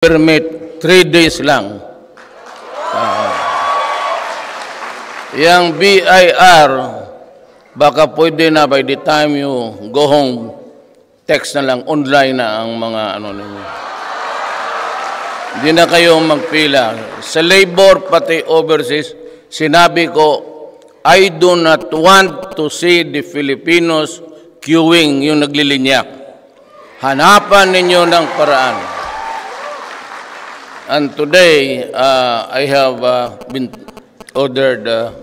permit 3 days lang. Ah. yung BIR, baka pwede na by the time you go home, text na lang, online na ang mga ano ninyo. Hindi na kayo magpila. Sa labor, pati overseas, sinabi ko, I do not want to see the Filipinos queuing yung naglilinyak. Hanapan ninyo ng paraan. And today, uh, I have uh, been ordered uh,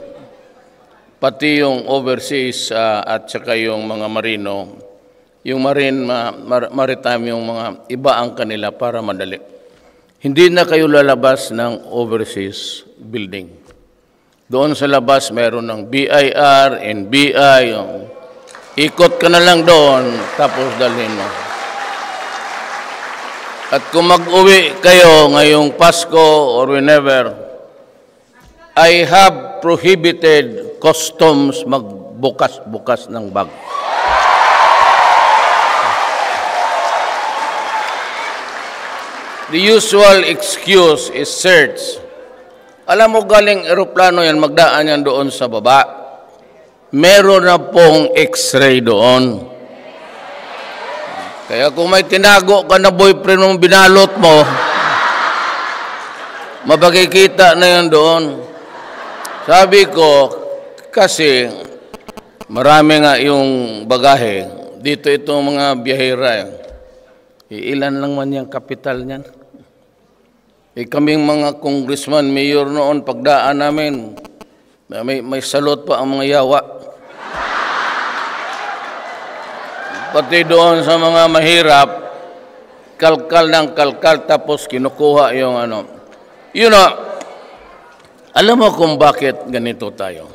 pati yung overseas uh, at saka yung mga marino, yung marine, ma, mar, maritime, yung mga iba ang kanila para madali. Hindi na kayo lalabas ng overseas building. Doon sa labas, meron ng BIR, NBI, yung ikot ka na lang doon, tapos dalhin mo. At kung mag-uwi kayo ngayong Pasko or whenever, I have prohibited customs magbukas-bukas ng bag. The usual excuse is search. Alam mo galing eroplano yan, magdaan yan doon sa baba. Meron na pong x-ray doon. Kaya kung may tinago ka na boyfriend mong binalot mo, mapagkikita na yan doon. Sabi ko, kasi marami nga yung bagahe. Dito itong mga biyahera. Ilan lang man yung kapital niyan. Eh kaming mga congressman, mayor noon, pagdaan namin, may, may salot pa ang mga yawa. Pati doon sa mga mahirap, kalkal ng kalkal tapos kinukuha yung ano. You know, alam mo kung bakit ganito tayo?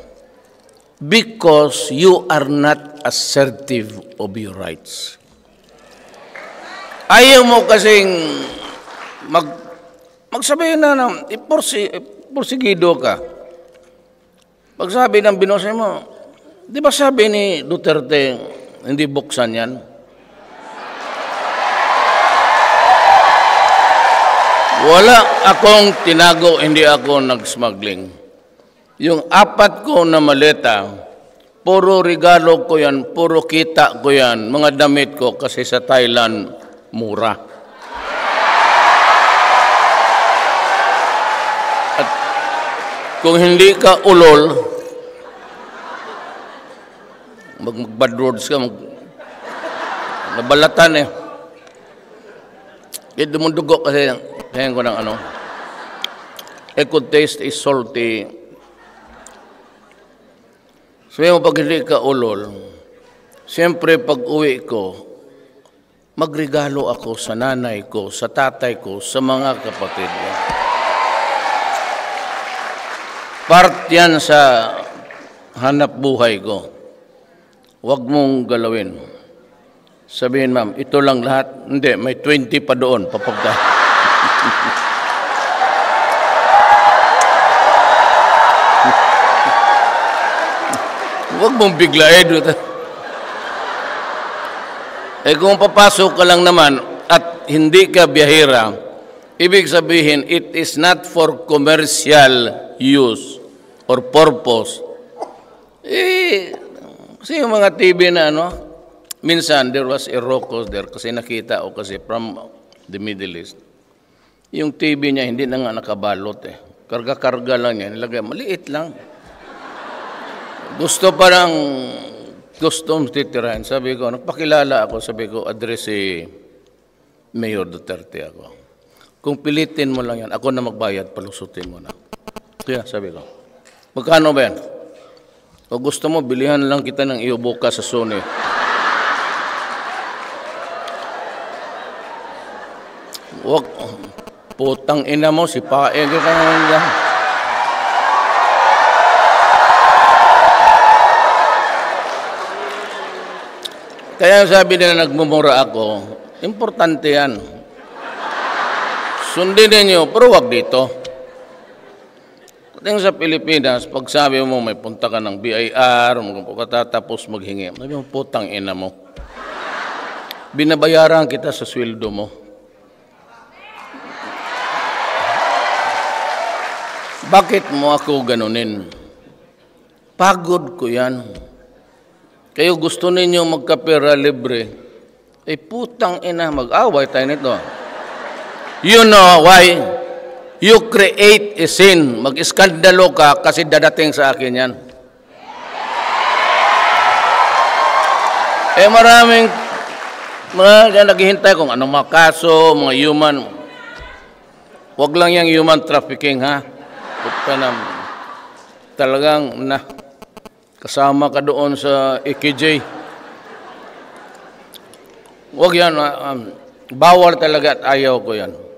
Because you are not assertive of your rights. Ayaw mo kasing mag magsabihin na ng ipursigido ka. Pagsabi ng binose mo, di ba sabi ni Duterte, hindi buksan yan? Wala akong tinago, hindi ako nag-smuggling. Yung apat ko na maleta, puro regalo ko yan, puro kita ko yan, mga damit ko kasi sa Thailand, mura. Kung hindi ka ulol, mag magbad roads ka, mag, nabalatan eh. Kaya dumundugo kasi, kaya ko ng ano, it could taste is salty. So yung pag hindi ka ulol, siyempre pag uwi ko, magregalo ako sa nanay ko, sa tatay ko, sa mga kapatid ko. Part yan sa hanap buhay ko. Huwag mong galawin. Sabihin, ma'am, ito lang lahat. Hindi, may 20 pa doon, papagka. Huwag mong biglain. Eh kung papasok ka lang naman at hindi ka biyahera, ibig sabihin, it is not for commercial use or purpose, eh, kasi yung mga TV na ano, minsan there was a rocos there kasi nakita o kasi from the Middle East. Yung TV niya hindi na nga nakabalot eh. Karga-karga lang yan. Nilagay, maliit lang. Gusto pa lang custom titirahin. Sabi ko, nagpakilala ako, sabi ko, address si Mayor Duterte ako. Kung pilitin mo lang yan, ako na magbayad, palusutin mo na. Kaya sabi ko, magkano ba yan? O gusto mo, bilihan lang kita ng iyo bukas sa Sony. Wag, putang ina mo, si Pae, ka Kaya sabi nila nagmumura ako, importante yan. Sundin ninyo, pero wag dito. Pagdating sa Pilipinas, pag sabi mo may punta ka ng BIR, katatapos maghingi, sabi mo, putang ina mo. Binabayaran kita sa sweldo mo. Bakit mo ako ganunin? Pagod ko yan. Kayo gusto ninyo magkapera libre. Eh putang ina, mag-away tayo nito. You know why? You create a sin. Mag-iskandalo ka kasi dadating sa akin yan. Eh maraming mga naghihintay kung anong mga kaso, mga human. Huwag lang yung human trafficking ha. Puta na, talagang na, kasama ka doon sa EKJ. Huwag yan, ah, um, bawal talaga at ayaw ko yan.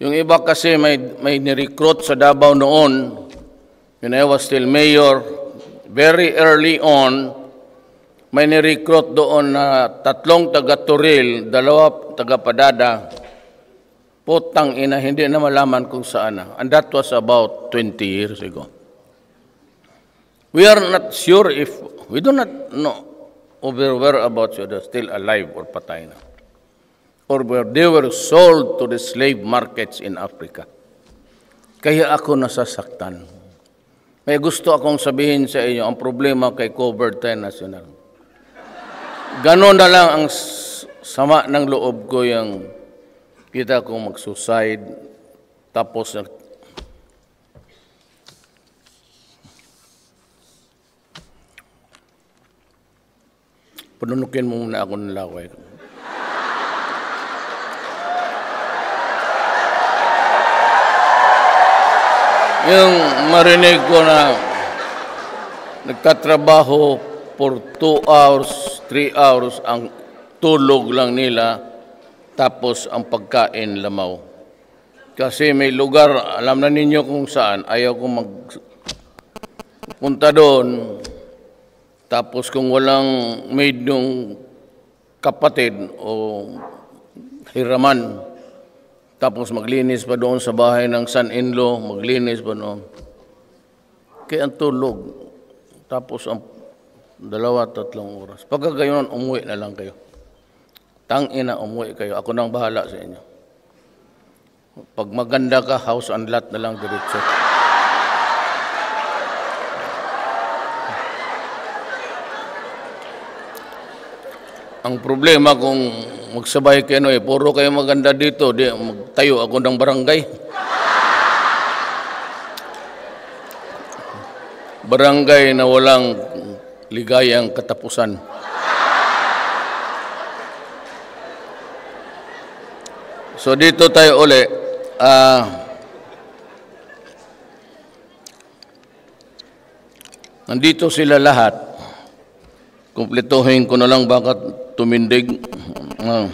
Yung iba kasi may, may nirecruit sa Davao noon, when I was still mayor, very early on, may nirecruit doon na tatlong taga-Turil, dalawa taga-Padada. Putang ina, hindi na malaman kung saan na. And that was about 20 years ago. We are not sure if, we do not know over whereabouts they're still alive or patay na. Or where they were sold to the slave markets in Africa. Kaya ako nasasaktan. May gusto akong sabihin sa inyo, ang problema kay Cover 10 National Ganon na lang ang sama ng loob ko yung kita kong mag-suicide tapos nag Panunukin mo muna ako ng laway. Yung marinig ko na nagtatrabaho for two hours 3 hours ang tulog lang nila tapos ang pagkain lamaw. Kasi may lugar, alam na ninyo kung saan, ayaw ko mag punta doon. Tapos kung walang maid ng kapatid o hiraman, tapos maglinis pa doon sa bahay ng son-in-law, maglinis pa doon. Kaya ang tulog. Tapos ang Dalawa, tatlong oras. Pagka gayon, umuwi na lang kayo. Tang ina, umuwi kayo. Ako nang bahala sa inyo. Pag maganda ka, house and lot na lang diretso. Ang problema kung magsabay kayo, eh, puro kayo maganda dito, di, magtayo ako ng barangay. Barangay na walang ligayang katapusan. So dito tayo uli. Uh, nandito sila lahat. Kumpletuhin ko na lang bakit tumindig. Uh,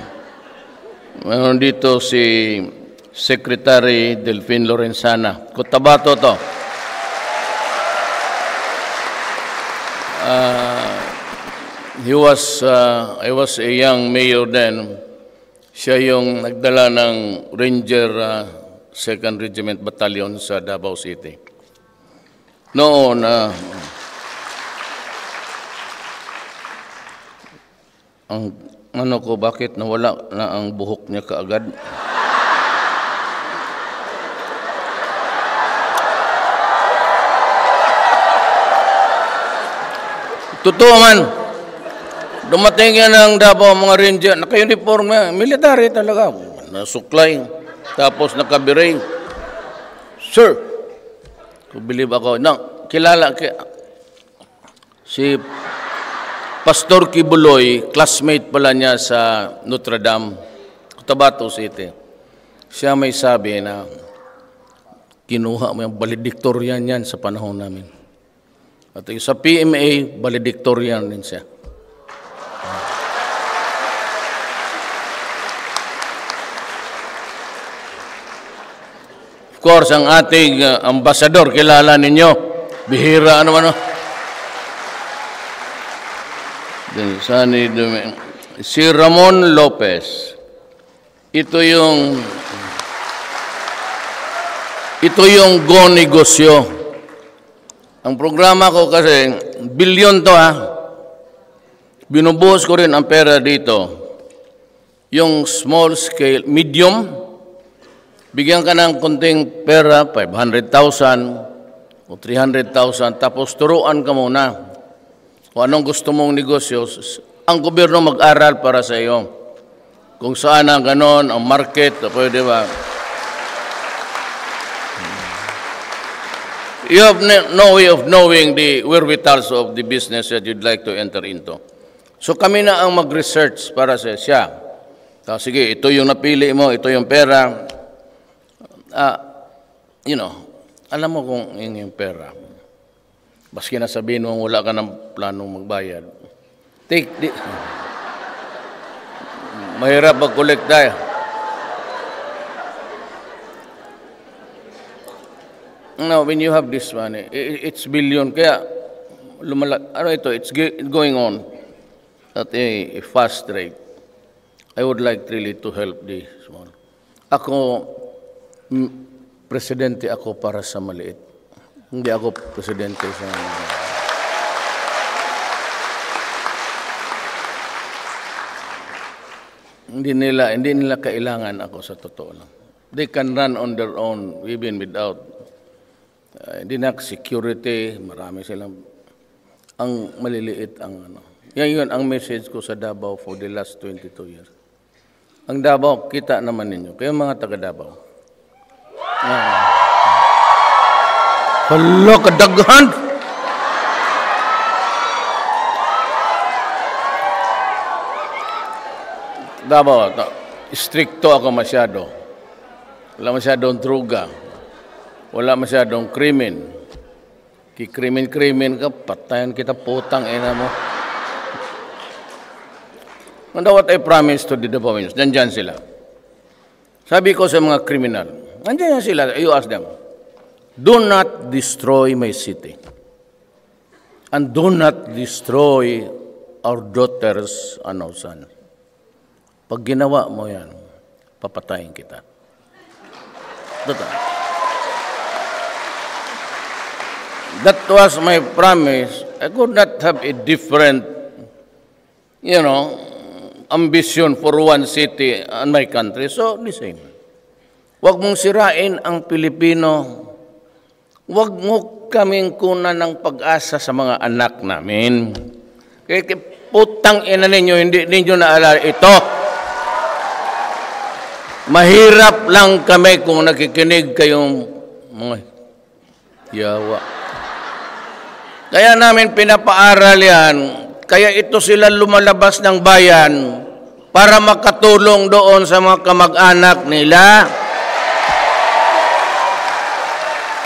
meron dito si Secretary Delphine Lorenzana. Cotabato to. Uh, he was, uh, I was a young mayor then. Siya yung nagdala ng Ranger uh, 2nd Regiment Battalion sa Davao City. Noon, uh, ang ano ko, bakit nawala na ang buhok niya kaagad? Totoo man. Dumating yan ng Davao mga ranger, naka-uniform na, military talaga. Nasuklay, tapos nakabiray. Sir, believe ako, no, kilala, ki, si Pastor Kibuloy, classmate pala niya sa Notre Dame, Cotabato City. Siya may sabi na kinuha mo yung valedictorian yan sa panahon namin. At sa PMA, valedictorian din siya. Of course, ang ating uh, ambasador, kilala ninyo, bihira ano ano. Si Ramon Lopez. Ito yung ito yung go negosyo ang programa ko kasi, bilyon to ha. Binubuhos ko rin ang pera dito. Yung small scale, medium, bigyan ka ng konting pera, 500,000 o 300,000, tapos turuan ka muna kung anong gusto mong negosyo. Ang gobyerno mag-aral para sa iyo. Kung saan ang ganon, ang market, pwede ba? You have no way of knowing the wherewithals of the business that you'd like to enter into. So kami na ang mag-research para sa siya. So, sige, ito yung napili mo, ito yung pera. Ah, you know, alam mo kung yun yung pera. Baski na sabihin mo wala ka ng planong magbayad. Take the... Mahirap mag-collecta eh. Now, when you have this money, it's billion. Kaya, lumala, ano ito, it's going on at a, fast rate. I would like really to help the small. Ako, presidente ako para sa maliit. Hindi ako presidente sa... Hindi nila, hindi nila kailangan ako sa totoo lang. They can run on their own even without uh, hindi na security, marami silang ang maliliit ang ano. Yan yun ang message ko sa Davao for the last 22 years. Ang Davao, kita naman ninyo. Kayo mga taga Davao. Ah. Kadaghan! Davao, ta- stricto ako masyado. Wala masyadong druga. Wala masyadong krimen. Kikrimen-krimen ka, patayan kita, putang ina mo. And what I promised to the Dabawians, nandyan sila. Sabi ko sa mga kriminal, nandyan yan sila, you ask them, do not destroy my city. And do not destroy our daughters and our sons. Pag ginawa mo yan, papatayin kita. That was my promise. I could not have a different, you know, ambition for one city and my country. So, the same. Huwag mong sirain ang Pilipino. Huwag mo kaming kunan ng pag-asa sa mga anak namin. Kaya putang ina ninyo, hindi ninyo naalala ito. Mahirap lang kami kung nakikinig kayong mga yawa. Kaya namin pinapaaral yan. Kaya ito sila lumalabas ng bayan para makatulong doon sa mga kamag-anak nila.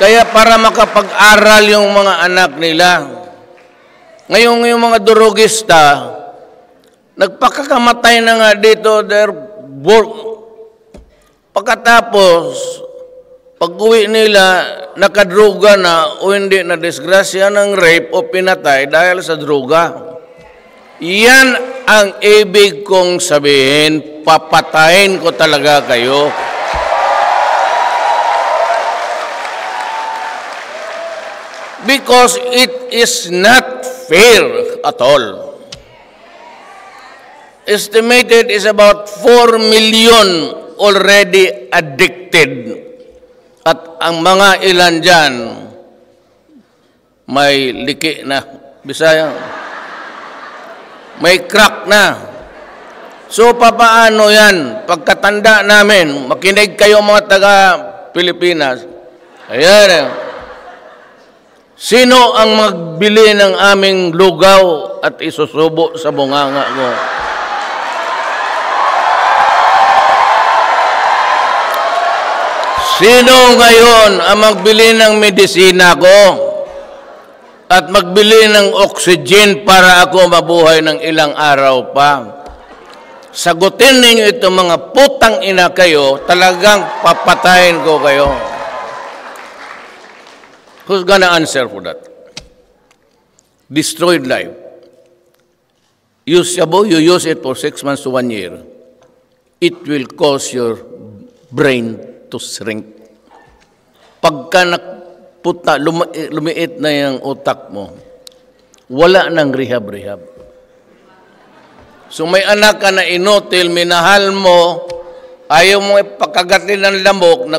Kaya para makapag-aral yung mga anak nila. Ngayon yung mga durugista, nagpakakamatay na nga dito, they're bor- Pagkatapos, pag uwi nila, nakadruga na o hindi na disgrasya ng rape o pinatay dahil sa druga. Yan ang ibig kong sabihin, papatayin ko talaga kayo. Because it is not fair at all. Estimated is about 4 million already addicted. At ang mga ilan dyan, may liki na. Bisaya. May crack na. So, papaano yan? Pagkatanda namin, makinig kayo mga taga Pilipinas. Ayan. eh. Sino ang magbili ng aming lugaw at isusubo sa bunganga ko? Sino ngayon ang magbili ng medisina ko at magbili ng oxygen para ako mabuhay ng ilang araw pa? Sagutin ninyo ito mga putang ina kayo, talagang papatayin ko kayo. Who's gonna answer for that? Destroyed life. Use Shabu, you use it for six months to one year. It will cause your brain to shrink. Pagka naputa, luma- lumiit na yung utak mo, wala nang rehab-rehab. So may anak ka na inutil, minahal mo, ayaw mo ipakagatin ng lamok,